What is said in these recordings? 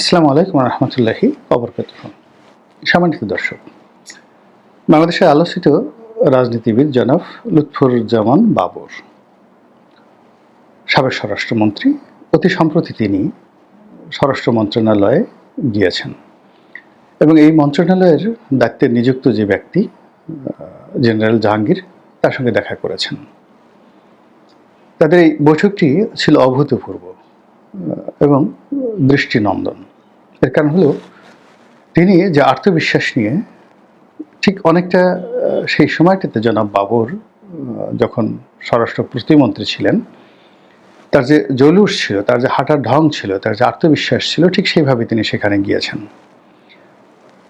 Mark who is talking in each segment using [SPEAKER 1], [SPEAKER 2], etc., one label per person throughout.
[SPEAKER 1] আসসালামু আলাইকুম রহমতুল্লাহি অবরকাত সম্মানিত দর্শক, বাংলাদেশের আলোচিত রাজনীতিবিদ জনাব লুৎফুজ্জামান বাবর, সাবেক স্বরাষ্ট্রমন্ত্রী। অতি সম্প্রতি তিনি স্বরাষ্ট্র মন্ত্রণালয়ে গিয়েছেন এবং এই মন্ত্রণালয়ের দায়িত্বে নিযুক্ত যে ব্যক্তি জেনারেল জাহাঙ্গীর, তার সঙ্গে দেখা করেছেন। তাদের এই বৈঠকটি ছিল অভূতপূর্ব এবং দৃষ্টিনন্দন। এর কারণ হলো, তিনি যে আত্মবিশ্বাস নিয়ে ঠিক অনেকটা সেই সময়টাতে জনাব বাবর যখন স্বরাষ্ট্র প্রতিমন্ত্রী ছিলেন, তার যে জলুস ছিল, তার যে হাঁটার ঢং ছিল, তার যে আত্মবিশ্বাস ছিল, ঠিক সেইভাবে তিনি সেখানে গিয়েছেন।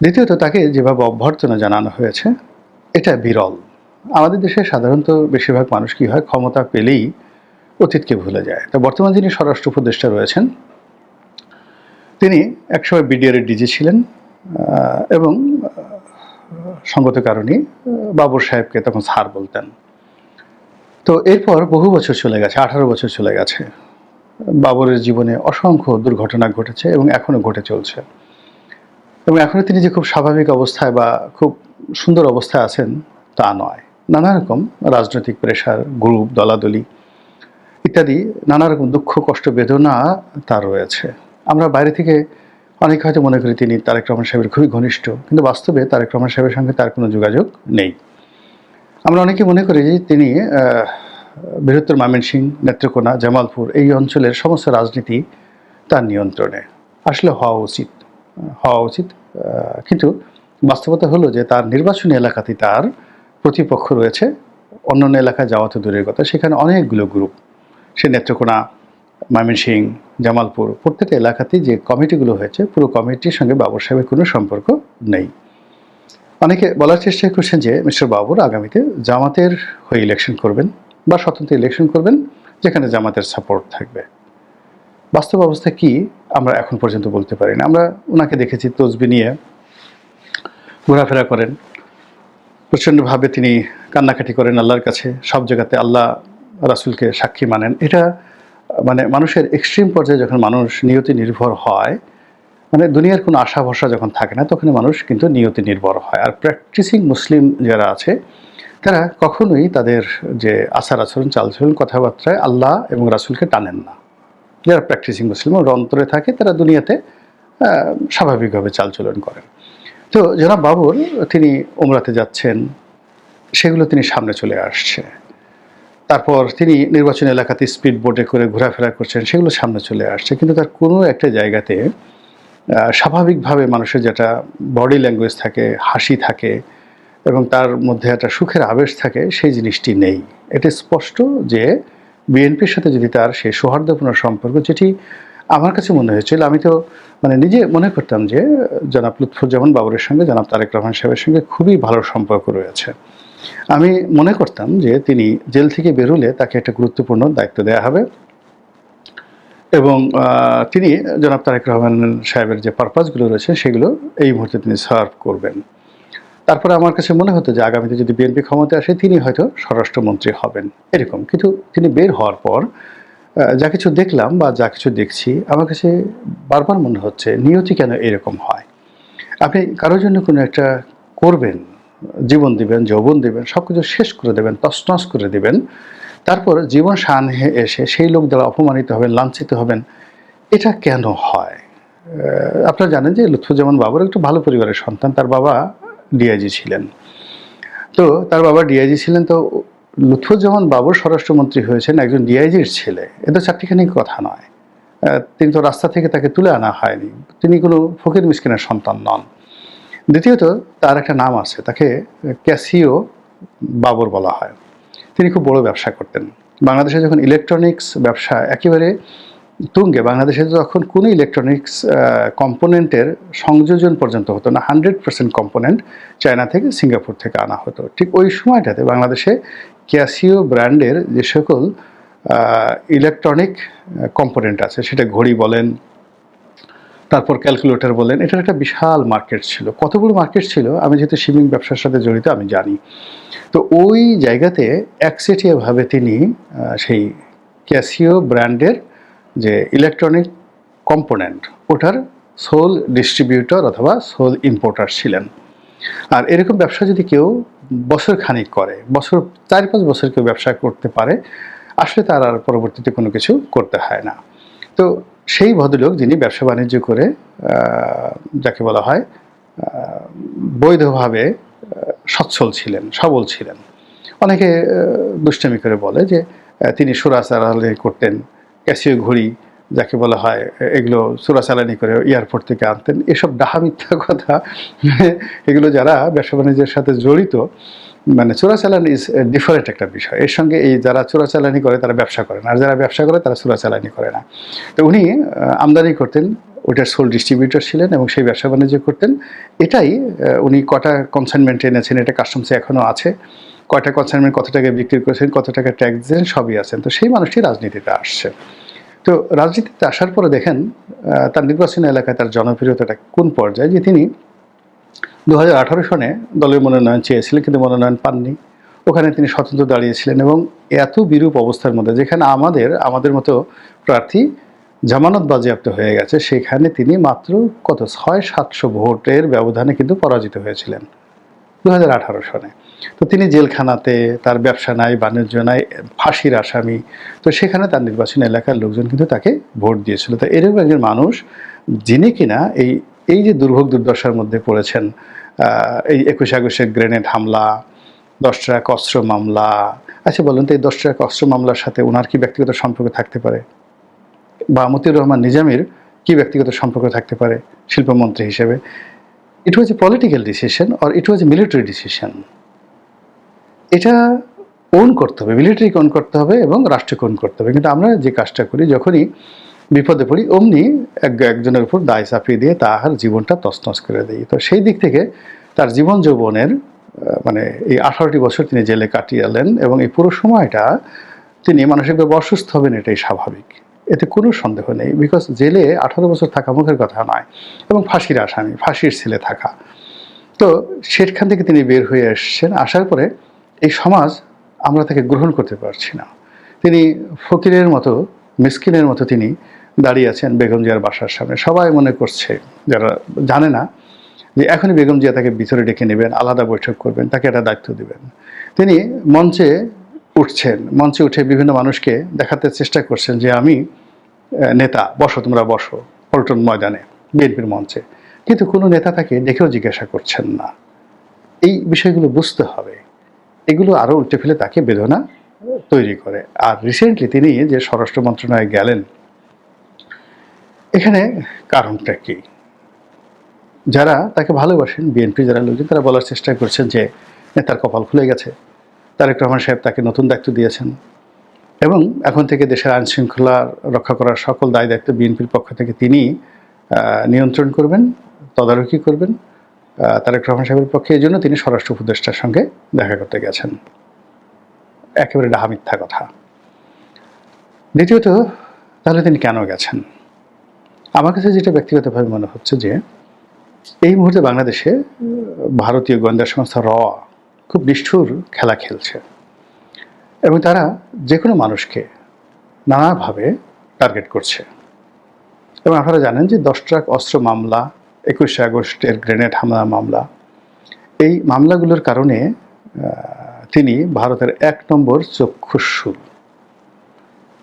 [SPEAKER 1] দ্বিতীয়ত তাকে যেভাবে অভ্যর্থনা জানানো হয়েছে, এটা বিরল। আমাদের দেশে সাধারণত বেশিরভাগ মানুষ কী হয়, ক্ষমতা পেলেই অতীতকে ভুলে যায়। তো বর্তমান যিনি স্বরাষ্ট্র উপদেষ্টা রয়েছেন তিনি একসময় বিডিআর এর ডিজি ছিলেন এবং সঙ্গত কারণে বাবর সাহেবকে তখন স্যার বলতেন। তো এরপর বহু বছর চলে গেছে, আঠারো বছর চলে গেছে। বাবরের জীবনে অসংখ্য দুর্ঘটনা ঘটেছে এবং এখনও ঘটে চলছে। এবং এখনও তিনি যে খুব স্বাভাবিক অবস্থায় বা খুব সুন্দর অবস্থায় আছেন, তা নয়। নানা রকম রাজনৈতিক প্রেশার, গ্রুপ, দলাদলি ইত্যাদি, নানা রকম দুঃখ, কষ্ট, বেদনা তার রয়েছে। আমরা বাইরে থেকে অনেক হয়তো মনে করি তিনি তারেক রহমান সাহেবের খুবই ঘনিষ্ঠ, কিন্তু বাস্তবে তারেক রহমান সাহেবের সঙ্গে তার কোনো যোগাযোগ নেই। আমরা অনেকে মনে করি যে তিনি বৃহত্তর ময়মনসিংহ, নেত্রকোনা, জামালপুর এই অঞ্চলের সমস্ত রাজনীতি তার নিয়ন্ত্রণে। আসলে হওয়া উচিত হওয়া উচিত কিন্তু বাস্তবতা হলো যে তার নির্বাচনী এলাকাতে তার প্রতিপক্ষ রয়েছে। অন্যান্য এলাকায় যাওয়া তো দূরের কথা, সেখানে অনেকগুলো গ্রুপ সে নেত্রকোনা ময়মনসিংহ জামালপুর, প্রত্যেকটা এলাকাতেই যে কমিটিগুলো হয়েছে, পুরো কমিটির সঙ্গে বাবর সাহেবের কোনো সম্পর্ক নেই। অনেকে বলার চেষ্টা করছেন যে, মিস্টার বাবর আগামীতে জামাতের হয়ে ইলেকশন করবেন বা স্বতন্ত্র ইলেকশন করবেন, যেখানে জামাতের সাপোর্ট থাকবে। বাস্তব অবস্থা কি, আমরা এখন পর্যন্ত বলতে পারি না আমরা ওনাকে দেখেছি, তসবি নিয়ে ঘোরাফেরা করেন। প্রচণ্ডভাবে তিনি কান্নাকাটি করেন আল্লাহর কাছে। সব জায়গাতে আল্লাহ রাসুলকে সাক্ষী মানেন। এটা মানে মানুষের এক্সট্রিম পর্যায়ে যখন মানুষ নিয়তি নির্ভর হয় মানে দুনিয়ার কোনো আশা ভরসা যখন থাকে না তখন মানুষ কিন্তু নিয়তি নির্ভর হয়। আর প্র্যাকটিসিং মুসলিম যারা আছে, তারা কখনোই তাদের যে আচার আচরণ, চালচলন, কথাবার্তায় আল্লাহ এবং রাসুলকে টানেন না। যারা প্র্যাকটিসিং মুসলিম ওর অন্তরে থাকে, তারা দুনিয়াতে স্বাভাবিকভাবে চালচলন করেন। তো জনাব বাবুর তিনি ওমরাতে যাচ্ছেন, সেগুলো তিনি সামনে চলে আসছে। তারপর তিনি নির্বাচন এলাকাতে স্পিড বোটে করে ঘোরাফেরা করছেন, সেগুলো সামনে চলে আসছে। কিন্তু তার কোনো একটা জায়গাতে স্বাভাবিকভাবে মানুষের যেটা বডি ল্যাঙ্গুয়েজ থাকে, হাসি থাকে এবং তার মধ্যে একটা সুখের আবেশ থাকে, সেই জিনিসটি নেই। এটা স্পষ্ট যে বিএনপির সাথে যদি তার সেই সৌহার্দ্যপূর্ণ সম্পর্ক, যেটি আমার কাছে মনে হয়েছিল, আমি তো মানে নিজে মনে করতাম যে জনাব লুৎফুজ্জামান বাবরের সঙ্গে, জনাব তারেক রহমান সাহেবের সঙ্গে খুবই ভালো সম্পর্ক রয়েছে। আমি মনে করতাম যে তিনি জেল থেকে বেরোলে তাকে একটা গুরুত্বপূর্ণ দায়িত্ব দেওয়া হবে। এবং তিনি জনাব তারেক রহমান সাহেবের যে পারপাসগুলো রয়েছে সেগুলো এই মুহূর্তে তিনি সার্ভ করবেন। তারপরে আমার কাছে মনে হতো যে আগামীতে যদি বিএনপি ক্ষমতায় আসে তিনি হয়তো স্বরাষ্ট্রমন্ত্রী হবেন। এরকম কিন্তু তিনি বের হওয়ার পর যা কিছু দেখলাম বা যা কিছু দেখছি, আমার কাছে বারবার মনে হচ্ছে নিয়তি কেন এরকম হয়? আপনি কারোর জন্য কোনো একটা করবেন জীবন দিবেন, যৌবন দিবেন সব কিছু শেষ করে দেবেন, তছনছ করে দিবেন। তারপর জীবন সানহে এসে সেই লোক দ্বারা অপমানিত হবেন, লাঞ্ছিত হবেন, এটা কেন হয়? আপনারা জানেন যে লুৎফুজ্জামান বাবর একটু ভালো পরিবারের সন্তান, তার বাবা ডিআইজি ছিলেন। তো তার বাবা ডিআইজি ছিলেন, তো লুৎফুজ্জামান বাবর স্বরাষ্ট্রমন্ত্রী হয়েছেন একজন ডিআইজির ছেলে। এ তো চারটিখানি কথা নয়। তিনি তো রাস্তা থেকে তাকে তুলে আনা হয়নি। তিনি কোনো ফকির মিসকিনের সন্তান নন। দ্বিতীয়ত, তার একটা নাম আছে, তাকে ক্যাসিও বাবর বলা হয়। তিনি খুব বড় ব্যবসা করতেন। বাংলাদেশে যখন ইলেকট্রনিক্স ব্যবসা একেবারে তুঙ্গে, বাংলাদেশে যখন কোনো ইলেকট্রনিক্স কম্পোনেন্টের সংযোজন পর্যন্ত হতো না হান্ড্রেড পার্সেন্ট কম্পোনেন্ট চায়না থেকে সিঙ্গাপুর থেকে আনা হতো। ঠিক ওই সময়টাতে বাংলাদেশে ক্যাসিও ব্র্যান্ডের যে সকল ইলেকট্রনিক কম্পোনেন্ট আছে, সেটা ঘড়ি বলেন তারপর ক্যালকুলেটর বলেন এটার একটা বিশাল মার্কেট ছিল। কতগুলো মার্কেট ছিল? আমি যেহেতু শিপিং ব্যবসার সাথে জড়িত, আমি জানি। তো ওই জায়গাতে একচেটিয়াভাবে তিনি সেই ক্যাসিও ব্র্যান্ডের যে ইলেকট্রনিক কম্পোনেন্ট ওটার সোল ডিস্ট্রিবিউটর অথবা সোল ইম্পোর্টার ছিলেন। আর এরকম ব্যবসা যদি কেউ বছর খানিক করে, বছর, চার পাঁচ বছর কেউ ব্যবসা করতে পারে, আসলে তার আর পরবর্তীতে কোনো কিছু করতে হয় না। তো সেই ভদ্রলোক যিনি ব্যবসা বাণিজ্য করে যাকে বলা হয় বৈধভাবে সচ্ছল ছিলেন, সবল ছিলেন। অনেকে দুষ্টামি করে বলে যে তিনি সুরাচালানি করতেন ক্যাসিও ঘড়ি যাকে বলা হয়, এগুলো চোরাচালানি করে এয়ারপোর্ট থেকে আনতেন। এসব ডাহা মিথ্যা কথা, এগুলো যারা ব্যবসা বাণিজ্যের সাথে জড়িত মানে চোরাচালানি ইজ ডিফারেন্ট একটা বিষয়। এর সঙ্গে এই যারা চোরাচালানি করে, তারা ব্যবসা করে না। আর যারা ব্যবসা করে, তারা চোরাচালানি করে না। তো উনি আমদানি করতেন, ওইটার সোল ডিস্ট্রিবিউটর ছিলেন এবং সেই ব্যবসা বাণিজ্য করতেন। এটাই উনি কটা কনসাইনমেন্ট এনেছেন, এটা কাস্টমসে এখনও আছে। কয়টা কনসাইনমেন্ট কত টাকা বিক্রি করেছেন, কত টাকা ট্যাক্স দিয়েছেন, সবই আছেন তো সেই মানুষটি রাজনীতিতে আসছে। তো রাজনীতিতে আসার পরে দেখেন তার নির্বাচনী এলাকায় তার জনপ্রিয়তাটা কোন পর্যায়ে? যে তিনি দু হাজার আঠারো সনে দলের মনোনয়ন চেয়েছিলেন কিন্তু মনোনয়ন পাননি। ওখানে তিনি স্বতন্ত্র দাঁড়িয়েছিলেন এবং এত বিরূপ অবস্থার মধ্যে যেখানে আমাদের আমাদের মতো প্রার্থী জামানত বাজেয়াপ্ত হয়ে গেছে, সেখানে তিনি মাত্র কত? ছয়, সাতশো ভোটের ব্যবধানে কিন্তু পরাজিত হয়েছিলেন দু হাজার আঠারো সনে। তো তিনি জেলখানাতে, তার ব্যবসা নাই, বাণিজ্য নাই, ফাঁসির আসামি। তো সেখানে তার নির্বাচনী এলাকার লোকজন কিন্তু তাকে ভোট দিয়েছিল। তো এরকম একজন মানুষ, যিনি কিনা এই এই যে দুর্ভোগ দুর্দশার মধ্যে পড়েছেন এই একুশে আগস্টের গ্রেনেড হামলা দশ ট্রাক অস্ত্র মামলা আচ্ছা বলুন তো এই দশ ট্রাক অস্ত্র মামলার সাথে ওনার কি ব্যক্তিগত সম্পর্ক থাকতে পারে? বা মতিউর রহমান নিজামের কি ব্যক্তিগত সম্পর্ক থাকতে পারে শিল্পমন্ত্রী হিসেবে? It was a political decision or it was a military decision এটা ওন করতে হবে? মিলিটারিকে ওন করতে হবে এবং রাষ্ট্রকে ওন করতে হবে? কিন্তু আমরা যে কাজটা করি, যখনই বিপদে পড়ি, অমনি এক, একজনের উপর দায় চাপিয়ে দিয়ে তাহার জীবনটা তছনছ করে দিই। তো সেই দিক থেকে তার জীবন যৌবনের মানে এই আঠারোটি বছর তিনি জেলে কাটিয়ালেন এবং এই পুরো সময়টা তিনি মানসিকভাবে অসুস্থ হবেন এটাই স্বাভাবিক। এতে কোনো সন্দেহ নেই বিকজ জেলে আঠারো বছর থাকা মুখের কথা নয় এবং ফাঁসির আসামি, ফাঁসির ছেলে থাকা। তো সেখান থেকে তিনি বের হয়ে এসছেন, আসার পরে এই সমাজ আমরা তাকে গ্রহণ করতে পারছি না। তিনি ফকিরের মতো, মিসকিনের মতো তিনি দাঁড়িয়ে আছেন বেগম জিয়ার বাসার সামনে। সবাই মনে করছে, যারা জানে না, যে এখনই বেগম জিয়া তাকে ভিতরে ডেকে নেবেন, আলাদা বৈঠক করবেন, তাকে একটা দায়িত্ব দিবেন। তিনি মঞ্চে উঠছেন, মঞ্চে উঠে বিভিন্ন মানুষকে দেখাতে চেষ্টা করছেন যে আমি নেতা, বসো, তোমরা বসো, পল্টন ময়দানে, বিএনপির মঞ্চে। কিন্তু কোনো নেতা তাকে ডেকেও জিজ্ঞাসা করছেন না। এই বিষয়গুলো বুঝতে হবে। এগুলো আরও উল্টে ফেলে তাকে বেদনা তৈরি করে। আর রিসেন্টলি তিনি যে স্বরাষ্ট্র মন্ত্রণালয়ে গেলেন এখানে কারণটা কি? যারা তাকে ভালোবাসেন বিএনপি যারা লোকজন, তারা বলার চেষ্টা করছেন যে তার কপাল খুলে গেছে। তারেক রহমান সাহেব তাকে নতুন দায়িত্ব দিয়েছেন এবং এখন থেকে দেশের আইন শৃঙ্খলা রক্ষা করার সকল দায় দায়িত্ব বিএনপির পক্ষ থেকে তিনি নিয়ন্ত্রণ করবেন, তদারকি করবেন। তারেক রহমান সাহেবের পক্ষে এই জন্য তিনি স্বরাষ্ট্র উপদেষ্টার সঙ্গে দেখা করতে গেছেন। একেবারে ডাহা মিথ্যা কথা। দ্বিতীয়ত, তাহলে তিনি কেন গেছেন? আমার কাছে যেটা ব্যক্তিগতভাবে মনে হচ্ছে যে এই মুহূর্তে বাংলাদেশে ভারতীয় গোয়েন্দা সংস্থা র খুব নিষ্ঠুর খেলা খেলছে। এবং তারা যে কোনো মানুষকে নানাভাবে টার্গেট করছে। এবং আপনারা জানেন যে দশ ট্রাক অস্ত্র মামলা, একুশে আগস্টের গ্রেনেড হামলা মামলা, এই মামলাগুলোর কারণে তিনি ভারতের এক নম্বর চক্ষুষ্যু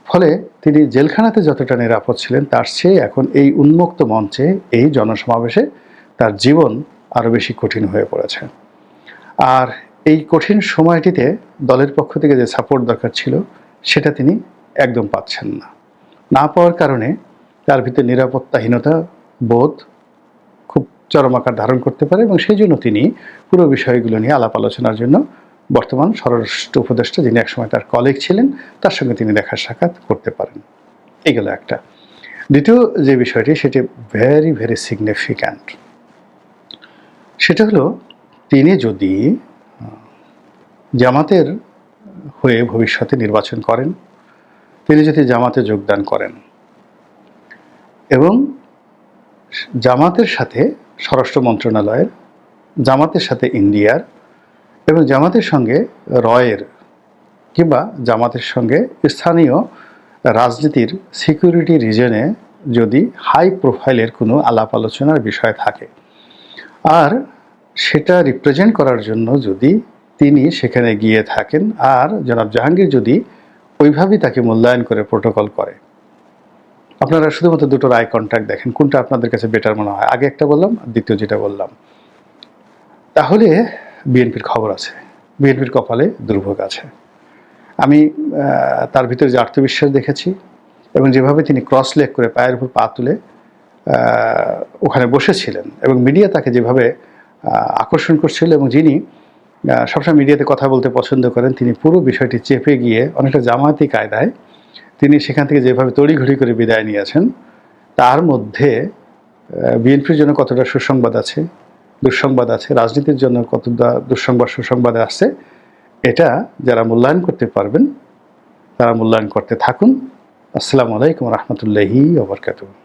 [SPEAKER 1] ফলে তিনি জেলখানাতে যতটা নিরাপদ ছিলেন, তার চেয়ে এখন এই উন্মুক্ত মঞ্চে, এই জনসমাবেশে তার জীবন আরও বেশি কঠিন হয়ে পড়েছে। আর এই কঠিন সময়টিতে দলের পক্ষ থেকে যে সাপোর্ট দরকার ছিল, সেটা তিনি একদম পাচ্ছেন না। না পাওয়ার কারণে তার ভিতরে নিরাপত্তাহীনতা বোধ খুব চরম আকার ধারণ করতে পারে এবং সেই জন্য তিনি পুরো বিষয়গুলো নিয়ে আলাপ আলোচনার জন্য বর্তমান স্বরাষ্ট্র উপদেষ্টা যিনি একসময় তার কলিগ ছিলেন, তার সঙ্গে তিনি দেখা সাক্ষাৎ করতে পারেন। এগুলো একটা। দ্বিতীয় যে বিষয়টি, সেটি ভেরি ভেরি সিগনিফিক্যান্ট সেটা হলো, তিনি যদি জামাতের হয়ে ভবিষ্যতে নির্বাচন করেন, তিনি যদি জামাতে যোগদান করেন এবং জামাতের সাথে স্বরাষ্ট্র মন্ত্রণালয়ের, জামাতের সাথে ইন্ডিয়ার এবং জামাতের সঙ্গে রয়ের কিংবা জামাতের সঙ্গে স্থানীয় রাজনীতির সিকিউরিটি রিজনে যদি হাই প্রোফাইলের কোনো আলাপ আলোচনার বিষয় থাকে। আর সেটা রিপ্রেজেন্ট করার জন্য যদি তিনি সেখানে গিয়ে থাকেন, আর জনাব জাহাঙ্গীর যদি ওইভাবেই তাকে মূল্যায়ন করে প্রোটোকল করে। আপনারা শুধুমাত্র দুটোর আই কন্ট্যাক্ট দেখেন, কোনটা আপনাদের কাছে বেটার মনে হয়? আগে একটা বললাম দ্বিতীয় যেটা বললাম। তাহলে বিএনপির খবর আছে। বিএনপির কপালে দুর্ভোগ আছে। আমি তার ভিতরে যে আত্মবিশ্বাস দেখেছি এবং যেভাবে তিনি ক্রস লেগ করে পায়ের উপর পা তুলে ওখানে বসেছিলেন এবং মিডিয়া তাকে যেভাবে আকর্ষণ করছিল এবং যিনি সবসময় মিডিয়াতে কথা বলতে পছন্দ করেন, তিনি পুরো বিষয়টি চেপে গিয়ে অনেকটা জামায়াতি কায়দায় তিনি সেখান থেকে যেভাবে তড়িঘড়ি করে বিদায় নিয়েছেন, তার মধ্যে বিএনপির জন্য কতটা সুসংবাদ আছে দুঃসংবাদ আছে, রাজনীতির জন্য কতটা দুঃসংবাদ সুসংবাদ আছে, এটা যারা মূল্যায়ন করতে পারবেন, তারা মূল্যায়ন করতে থাকুন। আসসালামু আলাইকুম রহমতুল্লাহি ওবরকাতুহ